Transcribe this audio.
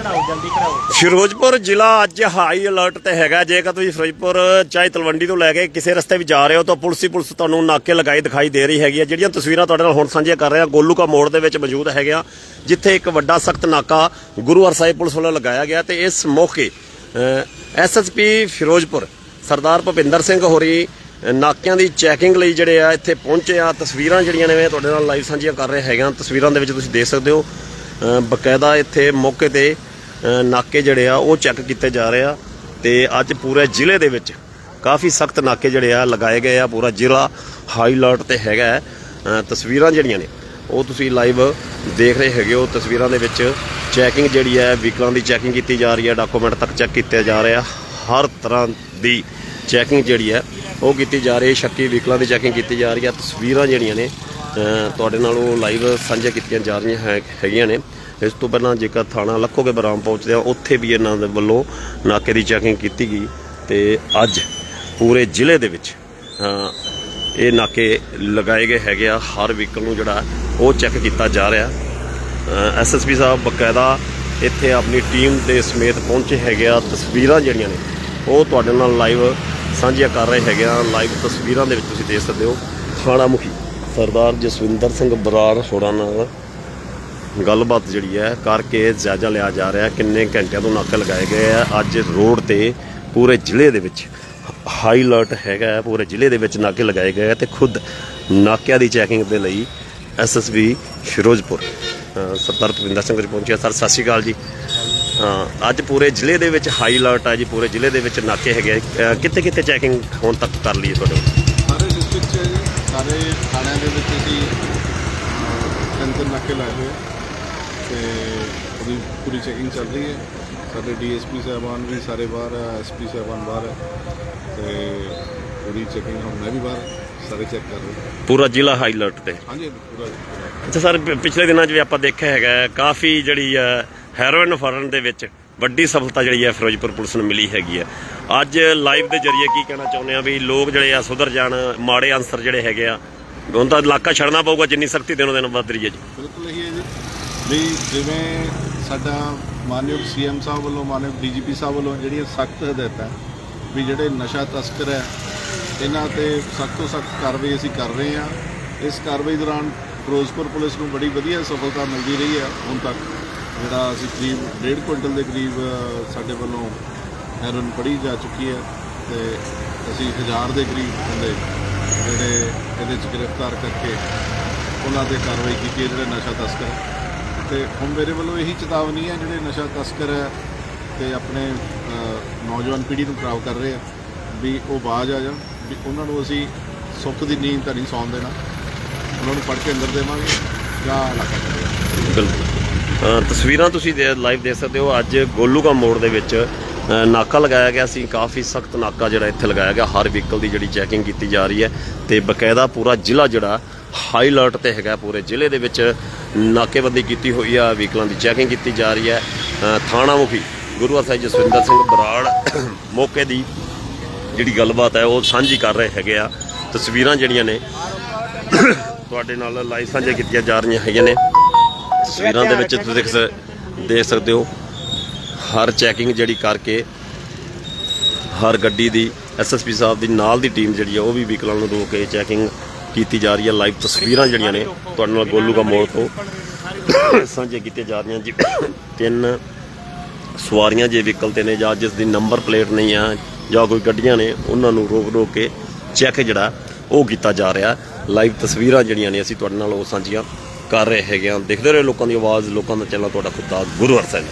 ਕਢਾਓ ਜਲਦੀ ਕਢਾਓ। ਫਿਰੋਜ਼ਪੁਰ ਜ਼ਿਲ੍ਹਾ ਅੱਜ ਹਾਈ ਅਲਰਟ ਤੇ ਹੈਗਾ। ਜੇਕਰ ਤੁਸੀਂ ਫਿਰੋਜ਼ਪੁਰ ਚਾਹੇ ਤਲਵੰਡੀ ਤੋਂ ਲੈ ਕੇ ਕਿਸੇ ਰਸਤੇ ਵੀ ਜਾ ਰਹੇ ਹੋ ਤਾਂ ਪੁਲਿਸ ਹੀ ਪੁਲਿਸ ਤੁਹਾਨੂੰ ਨਾਕੇ ਲਗਾਈ ਦਿਖਾਈ ਦੇ ਰਹੀ ਹੈਗੀ ਹੈ। ਜਿਹੜੀਆਂ ਤਸਵੀਰਾਂ ਤੁਹਾਡੇ ਨਾਲ ਹੁਣ ਸਾਂਝੀਆਂ ਕਰ ਰਹੇ ਹਾਂ ਗੋਲੂਕਾ ਮੋੜ ਦੇ ਵਿੱਚ ਮੌਜੂਦ ਹੈਗੇ ਆ ਜਿੱਥੇ ਇੱਕ ਵੱਡਾ ਸਖਤ ਨਾਕਾ ਗੁਰੂ ਹਰਸਾਹਿਬ ਪੁਲਿਸ ਵੱਲੋਂ ਲਗਾਇਆ ਗਿਆ ਤੇ ਇਸ ਮੌਕੇ ਐਸਐਸਪੀ ਫਿਰੋਜ਼ਪੁਰ ਸਰਦਾਰ ਭੁਪਿੰਦਰ ਸਿੰਘ ਹੋਰੀ ਨਾਕਿਆਂ ਦੀ ਚੈਕਿੰਗ ਲਈ ਜਿਹੜੇ ਆ ਇੱਥੇ ਪਹੁੰਚੇ ਆ। ਤਸਵੀਰਾਂ ਜਿਹੜੀਆਂ ਨੇ ਮੈਂ ਤੁਹਾਡੇ ਨਾਲ ਲਾਈਵ ਸਾਂਝੀਆਂ ਕਰ ਰਹੇ ਹੈਗਾ ਤਸਵੀਰਾਂ ਦੇ ਵਿੱਚ ਤੁਸੀਂ ਦੇਖ ਸਕਦੇ ਹੋ ਅ, ਬਕਾਇਦਾ ਇੱਥੇ ਮੌਕੇ ਤੇ ਨਾਕੇ ਜਿਹੜੇ ਆ, ਉਹ ਚੈੱਕ ਕੀਤੇ ਜਾ ਰਹੇ ਆ ਤੇ ਅੱਜ ਪੂਰੇ ਜ਼ਿਲ੍ਹੇ ਦੇ ਵਿੱਚ ਕਾਫੀ ਸਖਤ ਨਾਕੇ ਜਿਹੜੇ ਆ, ਲਗਾਏ ਗਏ ਆ। ਪੂਰਾ ਜ਼ਿਲ੍ਹਾ ਹਾਈ ਅਲਰਟ ਤੇ ਹੈਗਾ ਤਸਵੀਰਾਂ ਜਿਹੜੀਆਂ ਨੇ, ਉਹ ਤੁਸੀਂ ਲਾਈਵ ਦੇਖ ਰਹੇ ਹੈਗੇ ਹੋ। ਤਸਵੀਰਾਂ ਦੇ ਵਿੱਚ ਚੈਕਿੰਗ ਜਿਹੜੀ ਹੈ ਵਹੀਕਲਾਂ ਦੀ ਚੈਕਿੰਗ ਕੀਤੀ ਜਾ ਰਹੀ ਹੈ। ਡਾਕੂਮੈਂਟ ਤੱਕ ਚੈੱਕ ਕੀਤੇ ਜਾ ਰਹੇ ਆ। ਹਰ ਤਰ੍ਹਾਂ ਦੀ ਚੈਕਿੰਗ ਜਿਹੜੀ ਹੈ, ਉਹ ਕੀਤੀ ਜਾ ਰਹੀ ਹੈ। ਸ਼ੱਕੀ ਵਹੀਕਲਾਂ ਦੀ ਚੈਕਿੰਗ ਕੀਤੀ ਜਾ ਰਹੀ ਹੈ। ਤਸਵੀਰਾਂ ਜਿਹੜੀਆਂ ਨੇ ਤੁਹਾਡੇ ਨਾਲ ਉਹ ਲਾਈਵ ਸਾਂਝਾ ਕੀਤੀਆਂ ਜਾ ਰਹੀਆਂ ਹੈ- ਹੈਗੀਆਂ ਨੇ। ਇਸ ਤੋਂ ਪਹਿਲਾਂ ਜੇਕਰ ਥਾਣਾ ਲੱਖੋਗੇ ਬਰਾਮ ਪਹੁੰਚਦੇ ਆ, ਉੱਥੇ ਵੀ ਇਹਨਾਂ ਦੇ ਵੱਲੋਂ ਨਾਕੇ ਦੀ ਚੈਕਿੰਗ ਕੀਤੀ ਗਈ ਤੇ ਅੱਜ ਪੂਰੇ ਜ਼ਿਲ੍ਹੇ ਦੇ ਵਿੱਚ ਇਹ ਨਾਕੇ ਲਗਾਏ ਗਏ ਹੈਗੇ ਆ। ਹਰ ਵਹੀਕਲ ਨੂੰ ਜਿਹੜਾ ਉਹ ਚੈੱਕ ਕੀਤਾ ਜਾ ਰਿਹਾ। ਐਸਐਸਪੀ ਸਾਹਿਬ ਬਕਾਇਦਾ ਇੱਥੇ ਆਪਣੀ ਟੀਮ ਦੇ ਸਮੇਤ ਪਹੁੰਚੇ ਹੈਗੇ ਆ। ਤਸਵੀਰਾਂ ਜਿਹੜੀਆਂ ਨੇ, ਉਹ ਤੁਹਾਡੇ ਨਾਲ ਲਾਈਵ ਸਾਂਝੀਆਂ ਕਰ ਰਹੇ ਹੈਗੇ ਆ। ਲਾਈਵ ਤਸਵੀਰਾਂ ਦੇ ਵਿੱਚ ਤੁਸੀਂ ਦੇਖ ਸਕਦੇ ਹੋ। ਥਾਣਾ ਮੁਖੀ ਸਰਦਾਰ ਜਸਵਿੰਦਰ ਸਿੰਘ ਬਰਾੜ ਹੋਰਾਂ ਨਾਲ ਗੱਲਬਾਤ ਜਿਹੜੀ ਹੈ ਕਰਕੇ ਜਾਇਜ਼ਾ ਲਿਆ ਜਾ ਰਿਹਾ ਕਿੰਨੇ ਘੰਟਿਆਂ ਤੋਂ ਨਾਕੇ ਲਗਾਏ ਗਏ ਆ। ਅੱਜ ਰੋਡ ਤੇ ਪੂਰੇ ਜ਼ਿਲ੍ਹੇ ਦੇ ਵਿੱਚ ਹਾਈ ਅਲਰਟ ਹੈਗਾ ਪੂਰੇ ਜ਼ਿਲ੍ਹੇ ਦੇ ਵਿੱਚ ਨਾਕੇ ਲਗਾਏ ਗਏ ਆ ਤੇ ਖੁਦ ਨਾਕਿਆਂ ਦੀ ਚੈਕਿੰਗ ਦੇ ਲਈ ਐਸਐਸਬੀ ਫਿਰੋਜ਼ਪੁਰ ਸਰਦਾਰ ਭਵਿੰਦਰ ਸਿੰਘ ਜੀ ਪਹੁੰਚਿਆ ਸਰ, ਸਤਿ ਸ਼੍ਰੀ ਅਕਾਲ ਜੀ। ਅੱਜ ਪੂਰੇ ਜ਼ਿਲ੍ਹੇ ਦੇ ਵਿੱਚ ਹਾਈ ਅਲਰਟ ਹੈ ਜੀ। ਪੂਰੇ ਜ਼ਿਲ੍ਹੇ ਦੇ ਵਿੱਚ ਨਾਕੇ ਹੈਗੇ ਕਿੱਥੇ ਕਿੱਥੇ ਚੈਕਿੰਗ ਹੁਣ ਤੱਕ ਕਰ ਲਈ ਤੁਹਾਡੇ ਸਾਰੇ ਡਿਸਟ੍ਰਿਕਟ 'ਚ ਹੈ ਜੀ ਸਾਰੇ ਥਾਣਿਆਂ ਦੇ ਵਿੱਚ ਅਸੀਂ ਅਹ, ਨਾਕੇ ਲਾਏ ਹੋਏ ਤੇ ਉਹਦੀ ਪੂਰੀ ਚੈਕਿੰਗ ਚੱਲ ਰਹੀ ਹੈ। ਸਾਡੇ ਡੀਐਸਪੀ ਸਾਹਿਬਾਨ ਵੀ ਸਾਰੇ ਬਾਹਰ ਆ ਐਸਪੀ ਸਾਹਿਬਾਨ ਬਾਹਰ ਹੈ ਤੇ ਪੂਰੀ ਚੈਕਿੰਗ ਹੁਣ ਮੈਂ ਵੀ ਬਾਹਰ ਸਾਰੇ ਚੈੱਕ ਕਰ ਰਹੇ ਹਾਂ। ਪੂਰਾ ਜ਼ਿਲ੍ਹਾ ਹਾਈ ਅਲਰਟ ਤੇ। ਹਾਂਜੀ ਪੂਰਾ ਪੂਰਾ। ਅੱਛਾ ਸਰ ਪ- ਪਿਛਲੇ ਦਿਨਾਂ 'ਚ ਵੀ ਆਪਾਂ ਦੇਖਿਆ ਹੈਗਾ ਹੈ, ਕਾਫੀ ਜਿਹੜੀ ਹੈ ਹੈਰੋਇਨ ਫੜਨ ਦੇ ਵਿੱਚ ਵੱਡੀ ਸਫਲਤਾ ਜਿਹੜੀ ਹੈ ਫਿਰੋਜ਼ਪੁਰ ਪੁਲਿਸ ਨੂੰ ਮਿਲੀ ਹੈਗੀ ਹੈ। ਅੱਜ ਲਾਈਵ ਦੇ ਜ਼ਰੀਏ ਕੀ ਕਹਿਣਾ ਚਾਹੁੰਦੇ ਆ ਵੀ ਲੋਕ ਜਿਹੜੇ ਆ ਸੁਧਰ ਜਾਣ ਮਾੜੇ ਅਨਸਰ ਜਿਹੜੇ ਹੈਗੇ ਆ ਹੁਣ ਤਾਂ ਇਲਾਕਾ ਛੱਡਣਾ ਪਊਗਾ ਜਿੰਨੀ ਸਖਤੀ ਦਿਨੋਂ ਦਿਨ ਵੱਧ ਰਹੀ ਹੈ ਜੀ। ਬਿਲਕੁਲ ਇਹੀ ਹੈ ਜੀ। ਵੀ ਜਿਵੇਂ ਸਾਡਾ ਮਾਨਯੋਗ ਸੀਐਮ ਸਾਹਿਬ ਵੱਲੋਂ, ਮਾਨਯੋਗ ਡੀਜੀਪੀ ਸਾਹਿਬ ਵੱਲੋਂ ਜਿਹੜੀਆਂ ਸਖਤ ਹਦਾਇਤਾਂ, ਵੀ ਜਿਹੜੇ ਨਸ਼ਾ ਤਸਕਰ ਹੈ, ਇਹਨਾਂ ਤੇ ਸਖਤ ਤੋਂ ਸਖਤ ਕਾਰਵਾਈ ਅਸੀਂ ਕਰ ਰਹੇ ਹਾਂ। ਇਸ ਕਾਰਵਾਈ ਦੌਰਾਨ ਫਿਰੋਜ਼ਪੁਰ ਪੁਲਿਸ ਨੂੰ ਬੜੀ ਵਧੀਆ ਸਫਲਤਾ ਮਿਲਦੀ ਰਹੀ ਹੈ। ਹੁਣ ਤੱਕ ਜਿਹੜਾ ਅਸੀਂ ਕਰੀਬ 1.5 ਕੁਇੰਟਲ ਦੇ ਕਰੀਬ ਸਾਡੇ ਵੱਲੋਂ ਹੈਰਨ ਫੜੀ ਜਾ ਚੁੱਕੀ ਹੈ ਤੇ ਅਸੀਂ 1000 ਦੇ ਕਰੀਬ ਬੰਦੇ ਜਿਹੜੇ ਇਹਦੇ ਚ ਗ੍ਰਿਫਤਾਰ ਕਰਕੇ ਉਹਨਾਂ ਤੇ ਕਾਰਵਾਈ ਕੀਤੀ ਹੈ, ਜਿਹੜੇ ਨਸ਼ਾ ਤਸਕਰ ਹੈ। ਤੇ ਹੁਣ ਮੇਰੇ ਵੱਲੋਂ ਇਹੀ ਚੇਤਾਵਨੀ ਹੈ, ਜਿਹੜੇ ਨਸ਼ਾ ਤਸਕਰ ਹੈ ਤੇ ਆਪਣੇ ਨੌਜਵਾਨ ਪੀੜ੍ਹੀ ਨੂੰ ਖਰਾਬ ਕਰ ਰਹੇ ਆ, ਵੀ ਉਹ ਬਾਜ ਆ ਜਾਣ, ਵੀ ਉਹਨਾਂ ਨੂੰ ਅਸੀਂ ਸੁੱਖ ਦੀ ਨੀਂਦ ਤਾਂ ਨਹੀਂ ਸੌਣ ਦੇਣਾ। ਉਹਨਾਂ ਨੂੰ ਫੜ ਕੇ ਅੰਦਰ ਦੇਵਾਂਗੇ ਜਾਂ ਬਿਲਕੁਲ। ਤਸਵੀਰਾਂ ਤੁਸੀਂ ਲਾਈਵ ਦੇਖ ਸਕਦੇ ਹੋ। ਅੱਜ ਗੋਲੂਕਾ ਮੋੜ ਦੇ ਵਿੱਚ ਨਾਕਾ ਲਗਾਇਆ ਗਿਆ ਸੀ। ਕਾਫੀ ਸਖਤ ਨਾਕਾ ਜਿਹੜਾ ਇੱਥੇ ਲਗਾਇਆ ਗਿਆ। ਹਰ ਵਹੀਕਲ ਦੀ ਜਿਹੜੀ ਚੈਕਿੰਗ ਕੀਤੀ ਜਾ ਰਹੀ ਹੈ ਤੇ ਬਕਾਇਦਾ ਪੂਰਾ ਜ਼ਿਲ੍ਹਾ ਜਿਹੜਾ ਹਾਈ ਅਲਰਟ ਤੇ ਹੈਗਾ। ਪੂਰੇ ਜ਼ਿਲ੍ਹੇ ਦੇ ਵਿੱਚ ਨਾਕੇਬੰਦੀ ਕੀਤੀ ਹੋਈ ਆ। ਵਹੀਕਲਾਂ ਦੀ ਚੈਕਿੰਗ ਕੀਤੀ ਜਾ ਰਹੀ ਹੈ। ਥਾਣਾ ਮੁਖੀ ਗੁਰੂ ਸਾਹਿਬ ਜਸਵਿੰਦਰ ਸਿੰਘ ਬਰਾੜ ਮੌਕੇ ਦੀ ਜਿਹੜੀ ਗੱਲਬਾਤ ਹੈ, ਉਹ ਸਾਂਝੀ ਕਰ ਰਹੇ ਹੈਗੇ ਆ। ਤਸਵੀਰਾਂ ਜਿਹੜੀਆਂ ਨੇ ਤੁਹਾਡੇ ਨਾਲ ਲਾਈਵ ਸਾਂਝੀਆਂ ਕੀਤੀਆਂ ਜਾ ਰਹੀਆਂ ਹੈਗੀਆਂ ਨੇ। ਤਸਵੀਰਾਂ ਦੇ ਵਿੱਚ ਤੁਸੀਂ ਦੇਖ ਦੇਖ ਸਕਦੇ ਹੋ। ਹਰ ਚੈਕਿੰਗ ਜਿਹੜੀ ਕਰਕੇ ਹਰ ਗੱਡੀ ਦੀ ਐਸਐਸਪੀ ਸਾਹਿਬ ਦੀ ਨਾਲ ਦੀ ਟੀਮ ਜਿਹੜੀ ਆ, ਉਹ ਵੀ ਵਹੀਕਲਾਂ ਨੂੰ ਰੋਕ ਕੇ ਚੈਕਿੰਗ ਕੀਤੀ ਜਾ ਰਹੀ ਹੈ ਲਾਈਵ ਤਸਵੀਰਾਂ ਜਿਹੜੀਆਂ ਨੇ, ਤੁਹਾਡੇ ਨਾਲ ਗੋਲੂ ਕਾ ਮੋੜ ਤੋਂ। ਸਾਂਝੇ ਕੀਤੀਆਂ ਜਾ ਰਹੀਆਂ ਜੀ। ਤਿੰਨ ਸਵਾਰੀਆਂ ਜੇ ਵਹੀਕਲ ਤੇ ਨੇ, ਜਾਂ ਜਿਸ ਦੀ ਨੰਬਰ ਪਲੇਟ ਨਹੀਂ ਆ, ਜਾਂ ਕੋਈ ਗੱਡੀਆਂ ਨੇ, ਉਹਨਾਂ ਨੂੰ ਰੋਕ ਰੋਕ ਕੇ ਚੈੱਕ ਜਿਹੜਾ, ਉਹ ਕੀਤਾ ਜਾ ਰਿਹਾ। ਲਾਈਵ ਤਸਵੀਰਾਂ ਜਿਹੜੀਆਂ ਨੇ, ਅਸੀਂ ਤੁਹਾਡੇ ਨਾਲ ਉਹ ਸਾਂਝੀਆਂ ਕਰ ਰਹੇ ਹੈਗੇ ਆ ਦੇਖਦੇ ਰਹੋ ਲੋਕਾਂ ਦੀ ਆਵਾਜ਼, ਲੋਕਾਂ ਦਾ ਚੱਲਣਾ ਤੁਹਾਡਾ ਖੁਦ ਦਾ ਗੁਰੂ ਹਰਸੈਨ